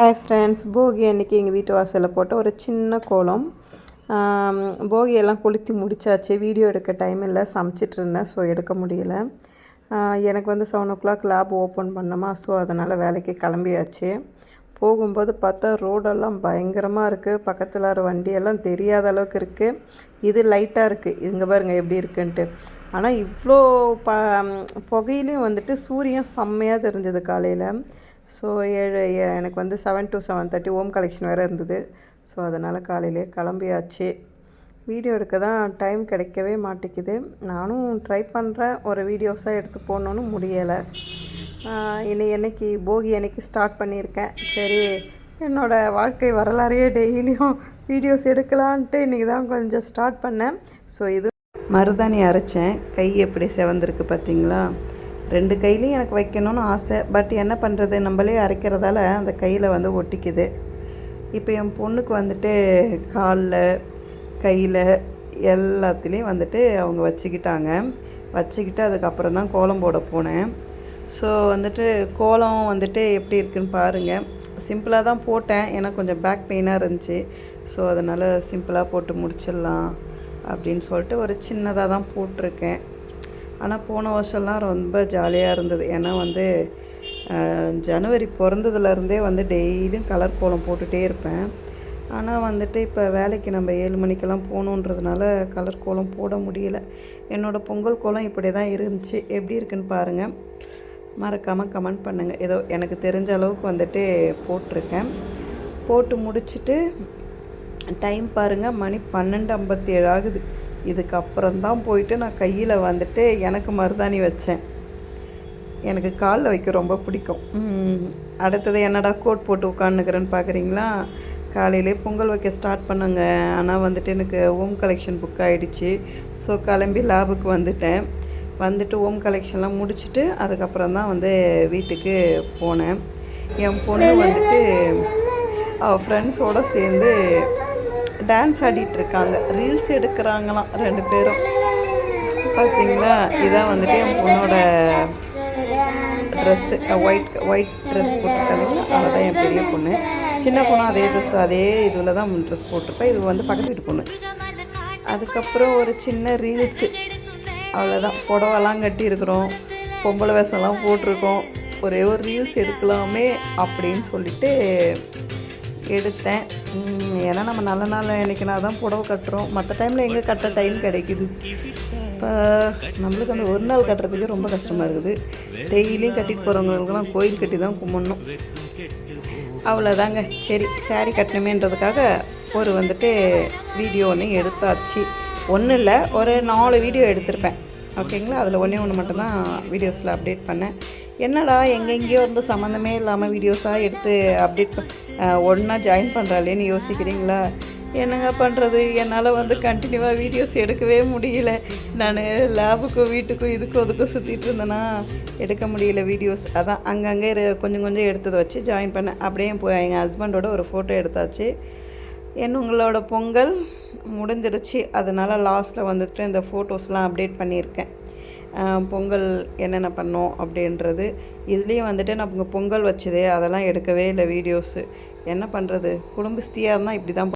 Hi friends போகி அன்றைக்கி எங்கள் வீட்டு வாசலில் போட்ட ஒரு சின்ன கோலம். போகியெல்லாம் கொளுத்தி முடிச்சாச்சு. வீடியோ எடுக்க டைம் இல்லை. சமைச்சிட்டு இருந்தேன். ஸோ எடுக்க முடியல. எனக்கு வந்து seven o'clock lab open பண்ணோமா ஸோ அதனால் வேலைக்கு கிளம்பியாச்சு. போகும்போது பார்த்தா ரோடெல்லாம் பயங்கரமாக இருக்குது பக்கத்தில் வர வண்டியெல்லாம் தெரியாத அளவுக்கு இருக்குது இது லைட்டாக இருக்குது இங்கே பாருங்கள் எப்படி இருக்குன்ட்டு. ஆனால் இவ்வளோ ப புகையிலையும் வந்துட்டு சூரியன் செம்மையாக தெரிஞ்சது காலையில். ஸோ ஏழு எனக்கு வந்து seven to seven thirty home collection வேறு இருந்தது. ஸோ அதனால் காலையிலே கிளம்பியாச்சு. வீடியோ எடுக்க தான் டைம் கிடைக்கவே மாட்டேங்குது. நானும் ட்ரை பண்ணுறேன் ஒரு வீடியோஸாக எடுத்து போடணுன்னு முடியலை. இன்னை என்னைக்கு போகி அன்னைக்கு ஸ்டார்ட் பண்ணியிருக்கேன். சரி என்னோடய வாழ்க்கை வரலாறையே டெய்லியும் வீடியோஸ் எடுக்கலான்ட்டு இன்றைக்கி தான் கொஞ்சம் ஸ்டார்ட் பண்ணேன். ஸோ இது மருதாணி அரைச்சேன். கை எப்படி செவந்திருக்கு பார்த்தீங்களா? ரெண்டு கையிலையும் எனக்கு வைக்கணும்னு ஆசை. பட் என்ன பண்ணுறது நம்மளே அரைக்கிறதால அந்த கையில் வந்து ஒட்டிக்குது. இப்போ என் பொண்ணுக்கு வந்துட்டு காலில் கையில் எல்லாத்துலேயும் வந்துட்டு அவங்க வச்சுக்கிட்டாங்க. வச்சுக்கிட்டு அதுக்கப்புறம் தான் கோலம் போட போனேன். ஸோ வந்துட்டு கோலம் வந்துட்டு எப்படி இருக்குன்னு பாருங்கள் சிம்பிளாக தான் போட்டேன். ஏன்னா கொஞ்சம் பேக் பெயினாக இருந்துச்சு. ஸோ அதனால் சிம்பிளாக போட்டு முடிச்சிடலாம் அப்படின்னு சொல்லிட்டு ஒரு சின்னதாக தான் போட்டிருக்கேன். ஆனால் போன வருஷம்லாம் ரொம்ப ஜாலியாக இருந்தது. ஏன்னா வந்து ஜனவரி பிறந்ததுலேருந்தே வந்து டெய்லியும் கலர் கோலம் போட்டுகிட்டே இருப்பேன். ஆனால் வந்துட்டு இப்போ வேலைக்கு நம்ம ஏழு மணிக்கெல்லாம் போகணுன்றதுனால கலர் கோலம் போட முடியல. என்னோடய பொங்கல் கோலம் இப்படி தான் இருந்துச்சு. எப்படி இருக்குன்னு பாருங்கள் மறக்காமல் கமெண்ட் பண்ணுங்கள் ஏதோ எனக்கு தெரிஞ்ச அளவுக்கு வந்துட்டு போட்டிருக்கேன். போட்டு முடிச்சுட்டு டைம் பாருங்கள் மணி பன்னெண்டு ஐம்பத்தி ஏழு ஆகுது. இதுக்கப்புறம் தான் போயிட்டு நான் கையில் வந்துட்டு எனக்கு மருதாணி வச்சேன். எனக்கு காலில் வைக்க ரொம்ப பிடிக்கும். அடுத்தது என்னடா கோட் போட்டு உட்காந்துக்கிறேன்னு பார்க்குறீங்களா காலையிலே பொங்கல் வைக்க ஸ்டார்ட் பண்ணுங்க. ஆனால் வந்துட்டு எனக்கு ஹோம் கலெக்ஷன் புக் ஆகிடுச்சு ஸோ கிளம்பி லேபுக்கு வந்துட்டேன். வந்துட்டு ஹோம் கலெக்ஷன்லாம் முடிச்சுட்டு அதுக்கப்புறம் தான் வந்து வீட்டுக்கு போனேன். என் பொண்ணு வந்துட்டு அவள் ஃப்ரெண்ட்ஸோடு சேர்ந்து டான்ஸ் ஆடிட்டு இருக்காங்க. ரீல்ஸ் எடுக்கிறாங்களாம் ரெண்டு பேரும். பார்த்தீங்களா இதான் வந்துட்டு என் பொண்ணோட ட்ரெஸ்ஸு ஒயிட் ஒயிட் ட்ரெஸ் போட்டிருக்காங்க. அவள் தான் என் பெரிய பொண்ணு. சின்ன பொண்ணும் அதே ட்ரெஸ் அதே இதில் தான் ட்ரெஸ் போட்டிருப்பேன் இது வந்து பக்கத்து வீட்டு பொண்ணு. அதுக்கப்புறம் ஒரு சின்ன ரீல்ஸு அவ்வளோதான் புடவெல்லாம் கட்டியிருக்கிறோம் பொம்பளை வேஷம்லாம் போட்டிருக்கோம். ஒரே ஒரு ரீல்ஸ் எடுக்கலாமே அப்படின்னு சொல்லிட்டு எடுத்தேன். ஏன்னா நம்ம நல்ல நாள் நினைக்கினா தான் புடவை கட்டுறோம். மற்ற டைமில் எங்கே கட்ட டைம் கிடைக்குது. இப்போ நம்மளுக்கு அந்த ஒரு நாள் கட்டுறதுக்கு ரொம்ப கஷ்டமாக இருக்குது. டெய்லியும் கட்டிட்டு போகிறவங்களுக்கெல்லாம் கோயில் கட்டி தான் கும்பிடணும். அவ்வளோதாங்க சரி சாரி கட்டணுமேன்றதுக்காக ஒரு வந்துட்டு வீடியோ ஒன்று எடுத்தாச்சு. ஒன்றும் இல்லை ஒரு நாலு வீடியோ எடுத்திருப்பேன். ஓகேங்களா அதில் ஒன்றே ஒன்று மட்டும்தான் வீடியோஸில் அப்டேட் பண்ணேன். என்னடா எங்கெங்கேயோ இருந்து சம்மந்தமே இல்லாமல் வீடியோஸாக எடுத்து அப்டேட் ஒன்றா ஜாயின் பண்ணுறாளேன்னு யோசிக்கிறீங்களா? என்னங்க பண்ணுறது என்னால் வந்து கண்டினியூவாக வீடியோஸ் எடுக்கவே முடியல. நான் லேபுக்கும் வீட்டுக்கும் இதுக்கும் அதுக்கும் சுற்றிட்டு இருந்தேன்னா எடுக்க முடியல வீடியோஸ் அதான் அங்கங்கே கொஞ்சம் கொஞ்சம் எடுத்ததை வச்சு ஜாயின் பண்ணேன் அப்படியே போய் எங்கள் ஹஸ்பண்டோட ஒரு ஃபோட்டோ எடுத்தாச்சு. என் உங்களோட பொங்கல் முடிஞ்சிருச்சு அதனால் லாஸ்ட்டில் வந்துட்டு இந்த ஃபோட்டோஸ்லாம் அப்டேட் பண்ணியிருக்கேன். பொங்கல் என்னென்ன பண்ணோம் அப்படின்றது. இதுலேயும் வந்துட்டு நான் பொங்கல் வச்சது அதெல்லாம் எடுக்கவே இல்லை வீடியோஸு என்ன பண்ணுறது குடும்பஸ்தியாக இருந்தால் இப்படி தான்